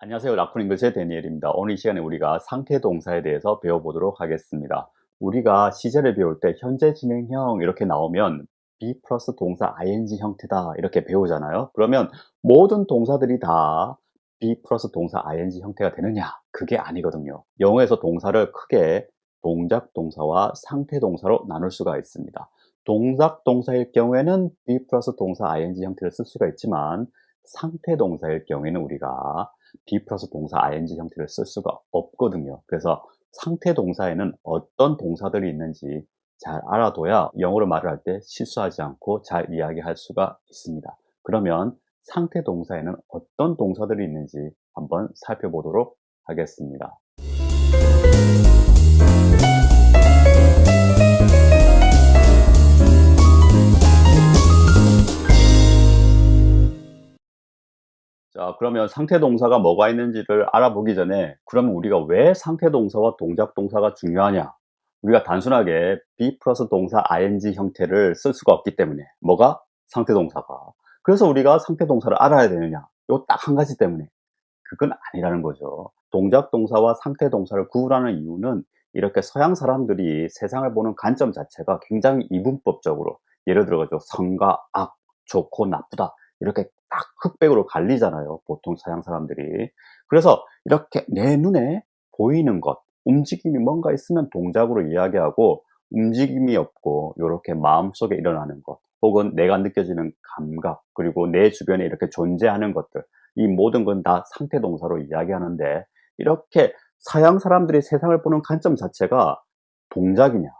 안녕하세요. 라쿤 잉글즈의 데니엘입니다. 오늘 이 시간에 우리가 상태 동사에 대해서 배워보도록 하겠습니다. 우리가 시제를 배울 때 현재 진행형 이렇게 나오면 be 플러스 동사 ing 형태다 이렇게 배우잖아요. 그러면 모든 동사들이 다 be 플러스 동사 ing 형태가 되느냐? 그게 아니거든요. 영어에서 동사를 크게 동작 동사와 상태 동사로 나눌 수가 있습니다. 동작 동사일 경우에는 be 플러스 동사 ing 형태를 쓸 수가 있지만 상태 동사일 경우에는 우리가 be 플러스 동사 ing 형태를 쓸 수가 없거든요. 그래서 상태 동사에는 어떤 동사들이 있는지 잘 알아둬야 영어로 말을 할 때 실수하지 않고 잘 이야기할 수가 있습니다. 그러면 상태 동사에는 어떤 동사들이 있는지 한번 살펴보도록 하겠습니다. 자, 그러면 상태 동사가 뭐가 있는지를 알아보기 전에 그러면 우리가 왜 상태 동사와 동작 동사가 중요하냐? 우리가 단순하게 be 플러스 동사 ing 형태를 쓸 수가 없기 때문에 뭐가? 상태 동사가. 그래서 우리가 상태 동사를 알아야 되느냐? 요 딱 한 가지 때문에. 그건 아니라는 거죠. 동작 동사와 상태 동사를 구분하는 이유는 이렇게 서양 사람들이 세상을 보는 관점 자체가 굉장히 이분법적으로 예를 들어가지고 선과 악, 좋고 나쁘다 이렇게 딱 흑백으로 갈리잖아요. 보통 서양 사람들이. 그래서 이렇게 내 눈에 보이는 것, 움직임이 뭔가 있으면 동작으로 이야기하고 움직임이 없고 이렇게 마음속에 일어나는 것 혹은 내가 느껴지는 감각 그리고 내 주변에 이렇게 존재하는 것들 이 모든 건 다 상태 동사로 이야기하는데 이렇게 서양 사람들이 세상을 보는 관점 자체가 동작이냐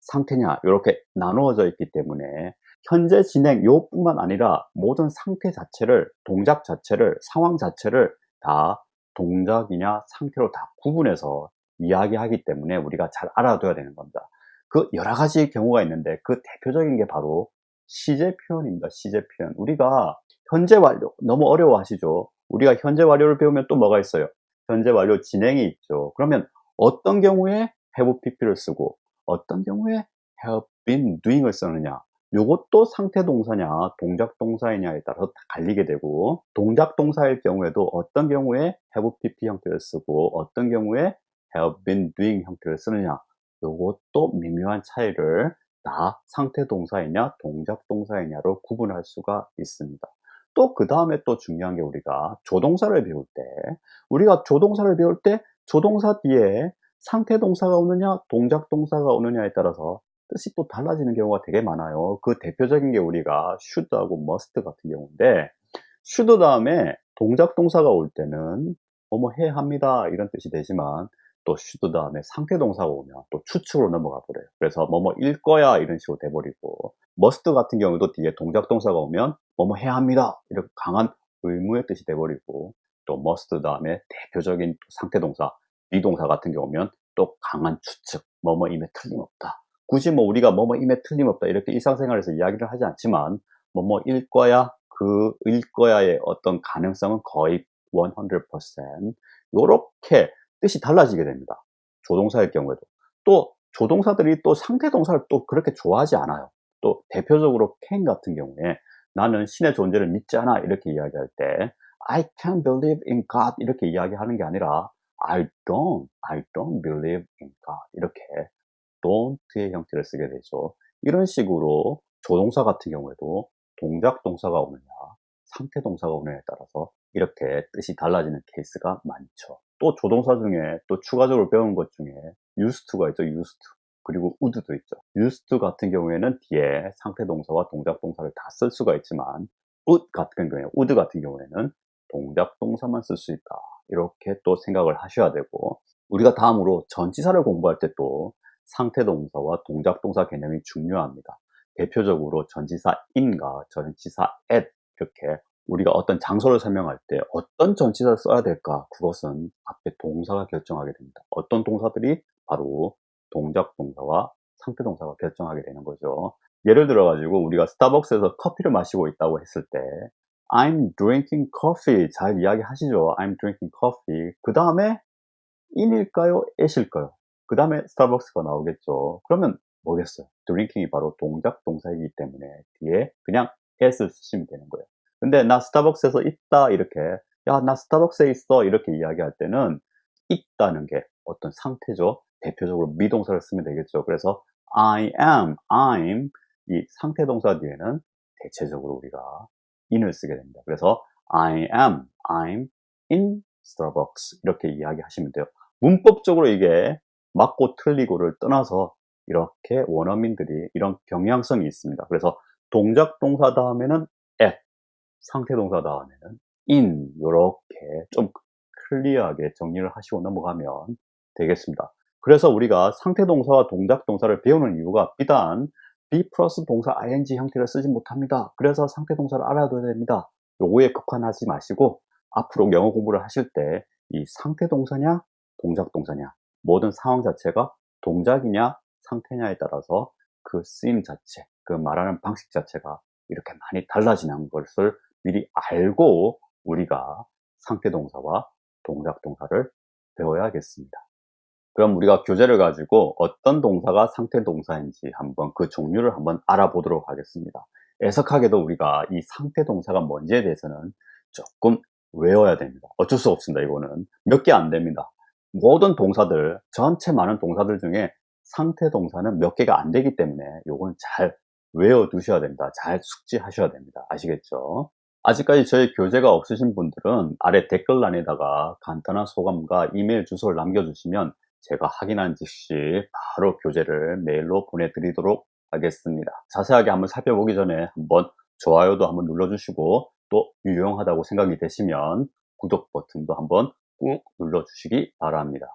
상태냐 이렇게 나누어져 있기 때문에 현재 진행 요뿐만 아니라 모든 상태 자체를 동작 자체를 상황 자체를 다 동작이냐 상태로 다 구분해서 이야기하기 때문에 우리가 잘 알아둬야 되는 겁니다. 그 여러 가지 경우가 있는데 그 대표적인 게 바로 시제 표현입니다. 시제 표현. 우리가 현재 완료 너무 어려워하시죠? 우리가 현재 완료를 배우면 또 뭐가 있어요? 현재 완료 진행이 있죠. 그러면 어떤 경우에 have pp를 쓰고 어떤 경우에 have been doing을 쓰느냐 이것도 상태 동사냐 동작 동사이냐에 따라서 갈리게 되고 동작 동사일 경우에도 어떤 경우에 have pp 형태를 쓰고 어떤 경우에 have been doing 형태를 쓰느냐 이것도 미묘한 차이를 다 상태 동사이냐 동작 동사이냐로 구분할 수가 있습니다. 또 그 다음에 또 중요한 게 우리가 조동사를 배울 때 우리가 조동사를 배울 때 조동사 뒤에 상태 동사가 오느냐 동작 동사가 오느냐에 따라서 뜻이 또 달라지는 경우가 되게 많아요. 그 대표적인 게 우리가 should하고 must 같은 경우인데 should 다음에 동작 동사가 올 때는 뭐뭐 해야 합니다 이런 뜻이 되지만 또 should 다음에 상태 동사가 오면 또 추측으로 넘어가 버려요. 그래서 뭐뭐 일 거야 이런 식으로 돼버리고 must 같은 경우도 뒤에 동작 동사가 오면 뭐뭐 해야 합니다 이렇게 강한 의무의 뜻이 돼버리고 또 must 다음에 대표적인 상태 동사 비동사 같은 경우면 또 강한 추측 뭐뭐 임에 틀림없다 굳이 뭐 우리가 뭐뭐 임에 틀림없다 이렇게 일상생활에서 이야기를 하지 않지만 뭐뭐 일 거야 그 일 거야의 어떤 가능성은 거의 100% 이렇게 뜻이 달라지게 됩니다. 조동사일 경우에도 또 조동사들이 또 상태 동사를 또 그렇게 좋아하지 않아요. 또 대표적으로 can 같은 경우에 나는 신의 존재를 믿지 않아 이렇게 이야기할 때 I can't believe in God 이렇게 이야기하는 게 아니라 I don't, I don't believe in God 이렇게 don't의 형태를 쓰게 되죠. 이런 식으로 조동사 같은 경우에도 동작 동사가 오느냐, 상태 동사가 오느냐에 따라서 이렇게 뜻이 달라지는 케이스가 많죠. 또 조동사 중에 또 추가적으로 배운 것 중에 used to가 있죠. used. 그리고 would도 있죠. used 같은 경우에는 뒤에 상태 동사와 동작 동사를 다 쓸 수가 있지만 would 같은 경우에 would 같은 경우에는 동작 동사만 쓸 수 있다. 이렇게 또 생각을 하셔야 되고 우리가 다음으로 전치사를 공부할 때 또 상태 동사와 동작 동사 개념이 중요합니다. 대표적으로 전치사 in과 전치사 at 이렇게 우리가 어떤 장소를 설명할 때 어떤 전치사를 써야 될까 그것은 앞에 동사가 결정하게 됩니다. 어떤 동사들이 바로 동작 동사와 상태 동사가 결정하게 되는 거죠. 예를 들어 가지고 우리가 스타벅스에서 커피를 마시고 있다고 했을 때 I'm drinking coffee 잘 이야기하시죠. I'm drinking coffee. 그 다음에 in일까요? at일까요? 그 다음에 스타벅스가 나오겠죠. 그러면 뭐겠어요? 드링킹이 바로 동작 동사이기 때문에 뒤에 그냥 at을 쓰시면 되는 거예요. 근데 나 스타벅스에서 있다 이렇게 야, 나 스타벅스에 있어. 이렇게 이야기할 때는 있다는 게 어떤 상태죠. 대표적으로 미동사를 쓰면 되겠죠. 그래서 I am, I'm 이 상태 동사 뒤에는 대체적으로 우리가 in을 쓰게 됩니다. 그래서 I am, I'm in Starbucks 이렇게 이야기하시면 돼요. 문법적으로 이게 맞고 틀리고를 떠나서 이렇게 원어민들이 이런 경향성이 있습니다. 그래서 동작 동사 다음에는 at, 상태 동사 다음에는 in 이렇게 좀 클리어하게 정리를 하시고 넘어가면 되겠습니다. 그래서 우리가 상태 동사와 동작 동사를 배우는 이유가 비단 be 플러스 동사 ing 형태를 쓰지 못합니다. 그래서 상태 동사를 알아둬야 됩니다. 요거에 국한하지 마시고 앞으로 영어 공부를 하실 때 이 상태 동사냐 동작 동사냐 모든 상황 자체가 동작이냐 상태냐에 따라서 그 쓰임 자체 그 말하는 방식 자체가 이렇게 많이 달라지는 것을 미리 알고 우리가 상태 동사와 동작 동사를 배워야겠습니다. 그럼 우리가 교재를 가지고 어떤 동사가 상태 동사인지 한번 그 종류를 한번 알아보도록 하겠습니다. 애석하게도 우리가 이 상태 동사가 뭔지에 대해서는 조금 외워야 됩니다. 어쩔 수 없습니다. 이거는 몇 개 안 됩니다. 모든 동사들 전체 많은 동사들 중에 상태 동사는 몇 개가 안 되기 때문에 이건 잘 외워 두셔야 됩니다. 잘 숙지하셔야 됩니다. 아시겠죠? 아직까지 저희 교재가 없으신 분들은 아래 댓글란에다가 간단한 소감과 이메일 주소를 남겨주시면 제가 확인한 즉시 바로 교재를 메일로 보내드리도록 하겠습니다. 자세하게 한번 살펴보기 전에 한번 좋아요도 한번 눌러주시고 또 유용하다고 생각이 되시면 구독 버튼도 한번 꾹 눌러주시기 바랍니다.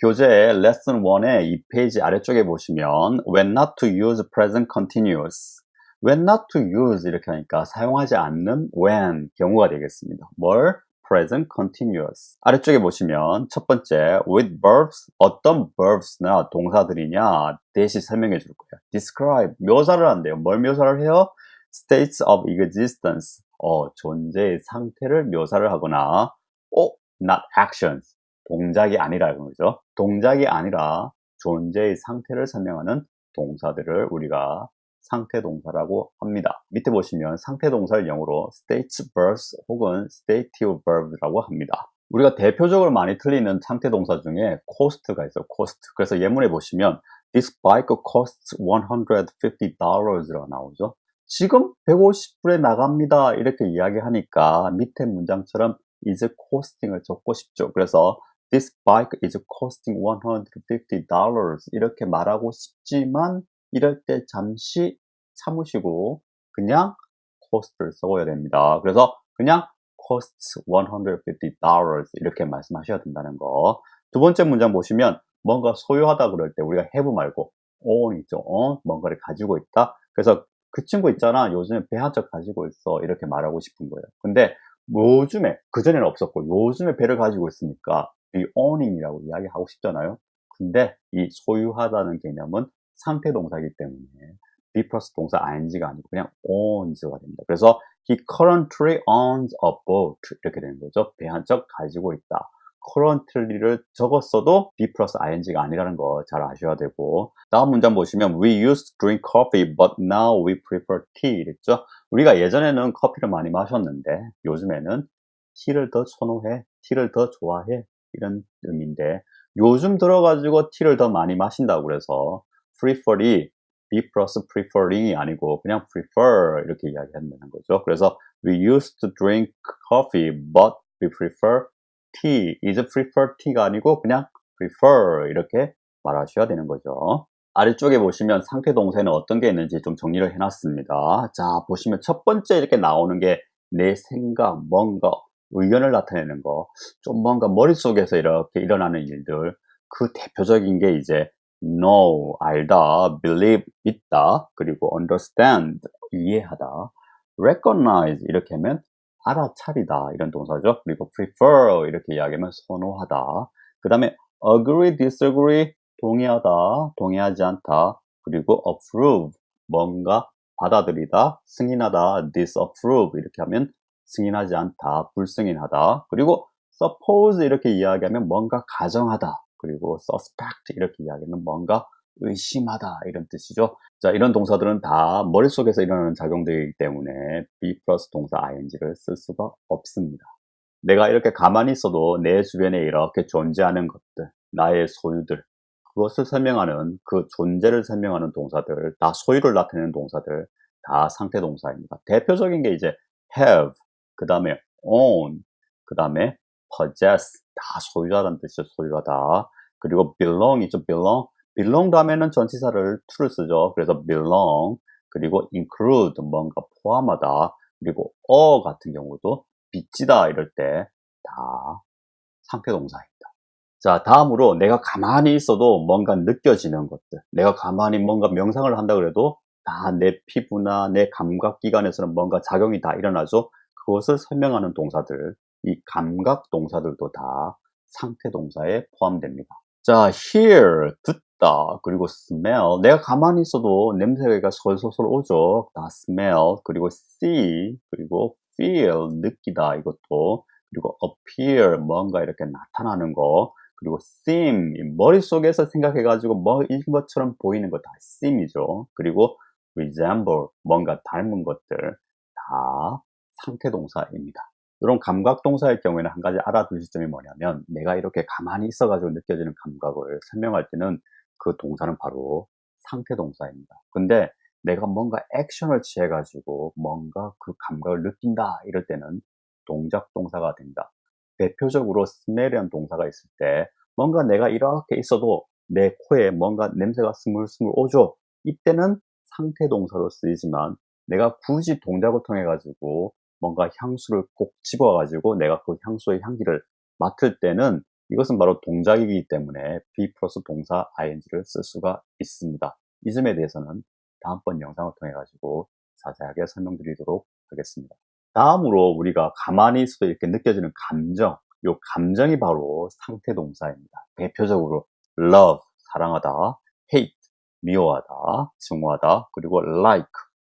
교재 레슨 1의 2페이지 아래쪽에 보시면 when not to use present continuous when not to use 이렇게 하니까 사용하지 않는 when 경우가 되겠습니다. 뭘? present continuous 아래쪽에 보시면 첫 번째 with verbs 어떤 verbs나 동사들이냐 대시 설명해 줄 거예요. describe 묘사를 한대요. 뭘 묘사를 해요? states of existence 어, 존재의 상태를 묘사를 하거나 어, not actions 동작이 아니라 그러죠. 동작이 아니라 존재의 상태를 설명하는 동사들을 우리가 상태 동사라고 합니다. 밑에 보시면 상태 동사를 영어로 state verbs 혹은 stative verbs라고 합니다. 우리가 대표적으로 많이 틀리는 상태 동사 중에 cost가 있어요. cost. 그래서 예문에 보시면 this bike costs $150라고 나오죠. 지금 150불에 나갑니다. 이렇게 이야기하니까 밑에 문장처럼 is costing을 적고 싶죠. 그래서 this bike is costing $150 이렇게 말하고 싶지만 이럴 때 잠시 참으시고 그냥 cost를 써야 됩니다. 그래서 그냥 costs $150 이렇게 말씀하셔야 된다는 거. 두 번째 문장 보시면 뭔가 소유하다 그럴 때 우리가 have 말고 own 있죠. 어? 뭔가를 가지고 있다. 그래서 그 친구 있잖아. 요즘에 배 한 척 가지고 있어. 이렇게 말하고 싶은 거예요. 근데 요즘에, 그전에는 없었고, 요즘에 배를 가지고 있으니까 이 owning이라고 이야기하고 싶잖아요. 근데 이 소유하다는 개념은 상태 동사이기 때문에 be 플러스 동사 ing가 아니고 그냥 owns가 됩니다. 그래서 he currently owns a boat 이렇게 되는 거죠. 배한 척 가지고 있다. Currently를 적었어도 be 플러스 ing가 아니라는 거 잘 아셔야 되고 다음 문장 보시면 we used to drink coffee but now we prefer tea 이랬죠? 우리가 예전에는 커피를 많이 마셨는데 요즘에는 티를 더 선호해 티를 더 좋아해 이런 의미인데 요즘 들어가지고 티를 더 많이 마신다고 그래서 prefer이 be 플러스 preferring이 아니고 그냥 prefer 이렇게 이야기한다는 거죠. 그래서 we used to drink coffee but we prefer tea is prefer tea가 아니고 그냥 prefer 이렇게 말하셔야 되는 거죠. 아래쪽에 보시면 상태 동사에는 어떤 게 있는지 좀 정리를 해놨습니다. 자, 보시면 첫 번째 이렇게 나오는 게 내 생각, 뭔가, 의견을 나타내는 거, 좀 뭔가 머릿속에서 이렇게 일어나는 일들, 그 대표적인 게 이제 know, 알다, believe, 믿다, 그리고 understand, 이해하다, recognize, 이렇게 하면 알아차리다 이런 동사죠. 그리고 prefer 이렇게 이야기하면 선호하다. 그 다음에 agree, disagree 동의하다, 동의하지 않다. 그리고 approve 뭔가 받아들이다, 승인하다, disapprove 이렇게 하면 승인하지 않다, 불승인하다. 그리고 suppose 이렇게 이야기하면 뭔가 가정하다. 그리고 suspect 이렇게 이야기하면 뭔가 의심하다 이런 뜻이죠. 자 이런 동사들은 다 머릿속에서 일어나는 작용들이기 때문에 be 플러스 동사 ing를 쓸 수가 없습니다. 내가 이렇게 가만히 있어도 내 주변에 이렇게 존재하는 것들, 나의 소유들, 그것을 설명하는 그 존재를 설명하는 동사들, 다 소유를 나타내는 동사들, 다 상태 동사입니다. 대표적인 게 이제 have, 그 다음에 own, 그 다음에 possess, 다 소유자라는 뜻이죠. 소유하다. 그리고 belong이죠. belong. Belong 다음에는 전치사를 to를 쓰죠. 그래서 belong. 그리고 include, 뭔가 포함하다. 그리고 a 같은 경우도 빚지다 이럴 때 다 상태 동사입니다. 자, 다음으로 내가 가만히 있어도 뭔가 느껴지는 것들. 내가 가만히 뭔가 명상을 한다 그래도 다 내 피부나 내 감각 기관에서는 뭔가 작용이 다 일어나죠. 그것을 설명하는 동사들, 이 감각 동사들도 다 상태 동사에 포함됩니다. 자, hear, 듣다, 그리고 smell. 내가 가만히 있어도 냄새가 솔솔솔 오죠. 다 smell, 그리고 see, 그리고 feel, 느끼다, 이것도. 그리고 appear, 뭔가 이렇게 나타나는 거. 그리고 seem, 머릿속에서 생각해가지고 뭐인 것처럼 보이는 거 다 seem이죠. 그리고 resemble, 뭔가 닮은 것들 다 상태 동사입니다. 이런 감각 동사일 경우에는 한 가지 알아두실 점이 뭐냐면 내가 이렇게 가만히 있어가지고 느껴지는 감각을 설명할 때는 그 동사는 바로 상태 동사입니다. 근데 내가 뭔가 액션을 취해가지고 뭔가 그 감각을 느낀다 이럴 때는 동작 동사가 됩니다. 대표적으로 smell이라는 동사가 있을 때 뭔가 내가 이렇게 있어도 내 코에 뭔가 냄새가 스물스물 오죠. 이때는 상태 동사로 쓰이지만 내가 굳이 동작을 통해 가지고 뭔가 향수를 꼭 집어 가지고 내가 그 향수의 향기를 맡을 때는 이것은 바로 동작이기 때문에 be 플러스 동사 ing를 쓸 수가 있습니다. 이 점에 대해서는 다음번 영상을 통해 가지고 자세하게 설명드리도록 하겠습니다. 다음으로 우리가 가만히 있어도 이렇게 느껴지는 감정, 이 감정이 바로 상태 동사입니다. 대표적으로 love, 사랑하다, hate, 미워하다, 증오하다, 그리고 like,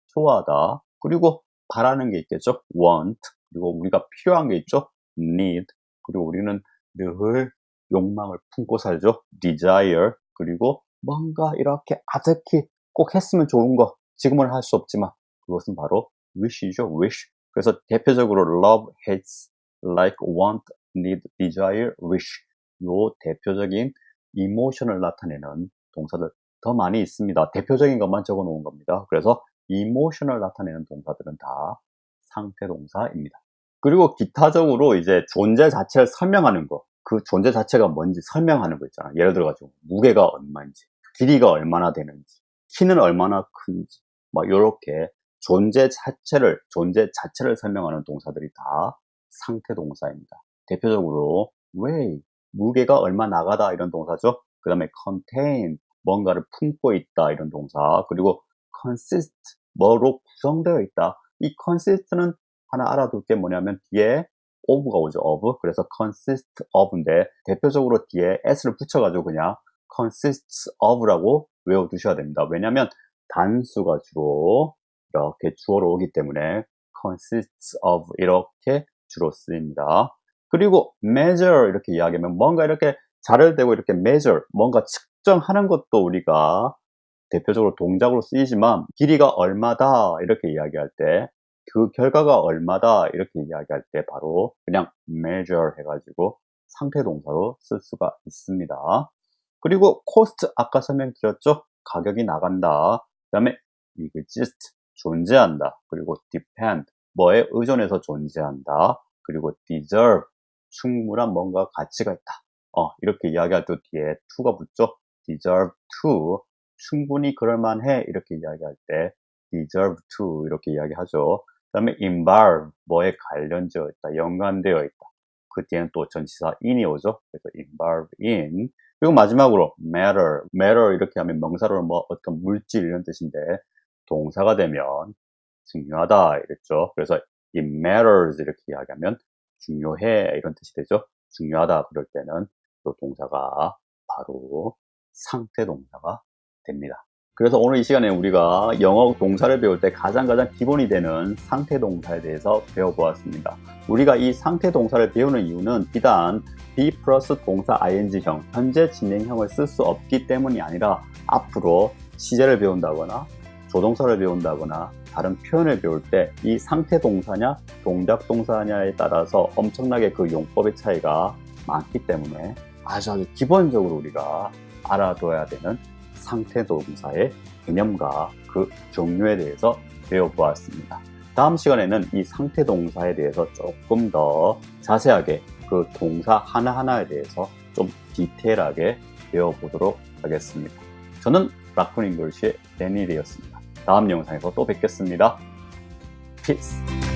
좋아하다, 그리고 바라는 게 있겠죠. want, 그리고 우리가 필요한 게 있죠. need, 그리고 우리는 늘 욕망을 품고 살죠. desire, 그리고 뭔가 이렇게 아득히 꼭 했으면 좋은 거, 지금은 할 수 없지만 그것은 바로 wish이죠. wish. 그래서 대표적으로 love, hates, like, want, need, desire, wish. 요 대표적인 이모션을 나타내는 동사들 더 많이 있습니다. 대표적인 것만 적어 놓은 겁니다. 그래서 이모션을 나타내는 동사들은 다 상태 동사입니다. 그리고 기타적으로 이제 존재 자체를 설명하는 거, 그 존재 자체가 뭔지 설명하는 거 있잖아. 예를 들어가지고 무게가 얼마인지, 길이가 얼마나 되는지, 키는 얼마나 큰지, 막 이렇게 존재 자체를 존재 자체를 설명하는 동사들이 다 상태 동사입니다. 대표적으로 weigh 무게가 얼마 나가다 이런 동사죠. 그 다음에 contain 뭔가를 품고 있다 이런 동사 그리고 consist 뭐로 구성되어 있다 이 consist는 하나 알아둘 게 뭐냐면 뒤에 of가 오죠 of. 그래서 consist of인데 대표적으로 뒤에 s를 붙여가지고 그냥 consists of라고 외워두셔야 됩니다. 왜냐면 단수가 주로 이렇게 주어로 오기 때문에 consists of 이렇게 주로 쓰입니다. 그리고 measure 이렇게 이야기하면 뭔가 이렇게 자를 대고 이렇게 measure 뭔가 측정하는 것도 우리가 대표적으로 동작으로 쓰이지만 길이가 얼마다 이렇게 이야기할 때 그 결과가 얼마다 이렇게 이야기할 때 바로 그냥 measure 해가지고 상태 동사로 쓸 수가 있습니다. 그리고 cost 아까 설명드렸죠? 가격이 나간다. 그 다음에 exist 존재한다. 그리고 depend 뭐에 의존해서 존재한다. 그리고 deserve 충분한 뭔가 가치가 있다. 어, 이렇게 이야기할 때 뒤에 to가 붙죠? deserve to 충분히 그럴만해 이렇게 이야기할 때 deserve to 이렇게 이야기하죠. 그 다음에 involve 뭐에 관련되어 있다, 연관되어 있다. 그 뒤에는 또 전치사 in이 오죠. 그래서 involve in 그리고 마지막으로 matter, matter 이렇게 하면 명사로 뭐 어떤 물질 이런 뜻인데 동사가 되면 중요하다 이랬죠. 그래서 it matters 이렇게 이야기하면 중요해 이런 뜻이 되죠. 중요하다 그럴 때는 또 동사가 바로 상태 동사가 됩니다. 그래서 오늘 이 시간에 우리가 영어 동사를 배울 때 가장 가장 기본이 되는 상태 동사에 대해서 배워보았습니다. 우리가 이 상태 동사를 배우는 이유는 비단 be 플러스 동사 ing형, 현재 진행형을 쓸 수 없기 때문이 아니라 앞으로 시제를 배운다거나 조동사를 배운다거나 다른 표현을 배울 때 이 상태 동사냐 동작 동사냐에 따라서 엄청나게 그 용법의 차이가 많기 때문에 아주 아주 기본적으로 우리가 알아둬야 되는 상태 동사의 개념과 그 종류에 대해서 배워보았습니다. 다음 시간에는 이 상태 동사에 대해서 조금 더 자세하게 그 동사 하나하나에 대해서 좀 디테일하게 배워보도록 하겠습니다. 저는 라쿤 잉글시의 데니리였습니다. 다음 영상에서 또 뵙겠습니다. 피스!